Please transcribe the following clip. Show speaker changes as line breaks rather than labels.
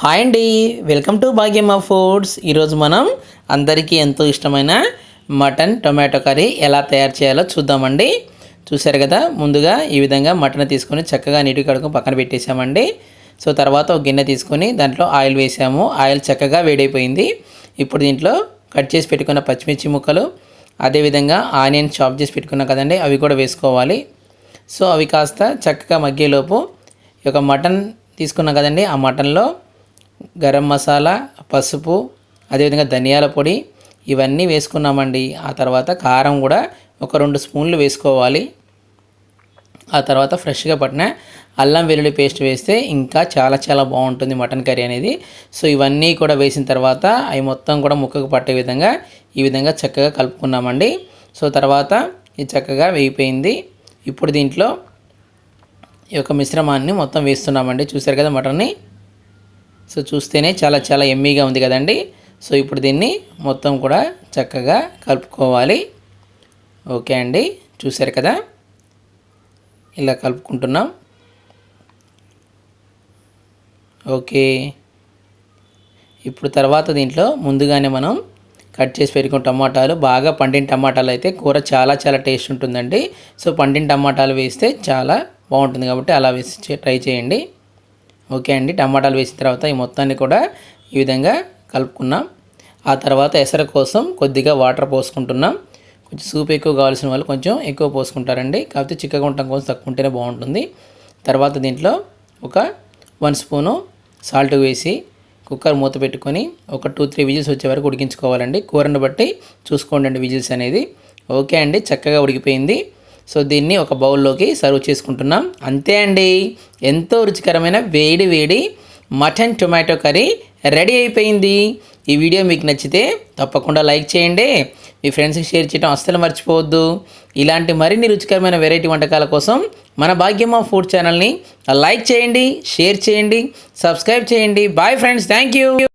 Hi అండి. Welcome to Bhagyamma foods. ఈరోజు మనం అందరికీ ఎంతో ఇష్టమైన మటన్ టొమాటో కర్రీ ఎలా తయారు చేయాలో చూద్దామండి. చూసారు కదా ముందుగా ఈ విధంగా మటన్ తీసుకొని చక్కగా నీటి కడుకు పక్కన పెట్టేసామండి సో తర్వాత ఒక గిన్నె తీసుకొని దాంట్లో ఆయిల్ వేసాము. ఆయిల్ చక్కగా వేడైపోయింది. ఇప్పుడు దీంట్లో కట్ చేసి పెట్టుకున్న పచ్చిమిర్చి ముక్కలు అదేవిధంగా ఆనియన్ చాప్ చేసి పెట్టుకున్నాం కదండి అవి కూడా వేసుకోవాలి. సో అవి కాస్త చక్కగా మగ్గేలోపు ఈ యొక్క మటన్ తీసుకున్నాం కదండి ఆ మటన్లో గరం మసాలా పసుపు అదేవిధంగా ధనియాల పొడి ఇవన్నీ వేసుకున్నామండి. ఆ తర్వాత కారం కూడా ఒక రెండు స్పూన్లు వేసుకోవాలి. ఆ తర్వాత ఫ్రెష్గా పట్టిన అల్లం వెల్లుల్లి పేస్ట్ వేస్తే ఇంకా చాలా చాలా బాగుంటుంది మటన్ కర్రీ అనేది. సో ఇవన్నీ కూడా వేసిన తర్వాత అవి మొత్తం కూడా ముక్కకు పట్టే విధంగా ఈ విధంగా చక్కగా కలుపుకున్నామండి. సో తర్వాత ఇది చక్కగా వేగిపోయింది. ఇప్పుడు దీంట్లో ఈ యొక్క మిశ్రమాన్ని మొత్తం వేస్తున్నామండి. చూసారు కదా మటన్ని? సో చూస్తేనే చాలా చాలా ఎమ్మీగా ఉంది కదండి. సో ఇప్పుడు దీన్ని మొత్తం కూడా చక్కగా కలుపుకోవాలి. ఓకే అండి. చూసారు కదా? ఇలా కలుపుకుంటున్నాం. ఓకే. ఇప్పుడు తర్వాత దీంట్లో ముందుగానే మనం కట్ చేసి పెట్టుకున్న టమాటాలు బాగా పండిన టమాటాలు అయితే కూర చాలా చాలా టేస్ట్ ఉంటుందండి. సో పండిన టమాటాలు వేస్తే చాలా బాగుంటుంది కాబట్టి అలా వేసి ట్రై చేయండి. ఓకే అండి. టమాటాలు వేసిన తర్వాత ఈ మొత్తాన్ని కూడా ఈ విధంగా కలుపుకున్నాం. ఆ తర్వాత ఎసర కోసం కొద్దిగా వాటర్ పోసుకుంటున్నాం. కొంచెం సూప్ ఎక్కువ కావాల్సిన వాళ్ళు కొంచెం ఎక్కువ పోసుకుంటారండి. కాకపోతే చిక్కగా ఉండటం కోసం తక్కువ ఉంటేనే బాగుంటుంది. తర్వాత దీంట్లో ఒక వన్ స్పూను సాల్ట్ వేసి కుక్కర్ మూత పెట్టుకొని ఒక టూ త్రీ విజిల్స్ వచ్చే వరకు ఉడికించుకోవాలండి. కూరను బట్టి చూసుకోండి అండి విజిల్స్ అనేది. ఓకే అండి. చక్కగా ఉడికిపోయింది. సో దీన్ని ఒక బౌల్లోకి సర్వ్ చేసుకుంటున్నాం. అంతే అండి. ఎంతో రుచికరమైన వేడి వేడి మటన్ టొమాటో కర్రీ రెడీ అయిపోయింది. ఈ వీడియో మీకు నచ్చితే తప్పకుండా లైక్ చేయండి. మీ ఫ్రెండ్స్కి షేర్ చేయడం అస్సలు మర్చిపోవద్దు. ఇలాంటి మరిన్ని రుచికరమైన వెరైటీ వంటకాల కోసం మన భాగ్యమ్మ ఫుడ్ ఛానల్ని లైక్ చేయండి షేర్ చేయండి సబ్స్క్రైబ్ చేయండి. Bye friends. Thank you.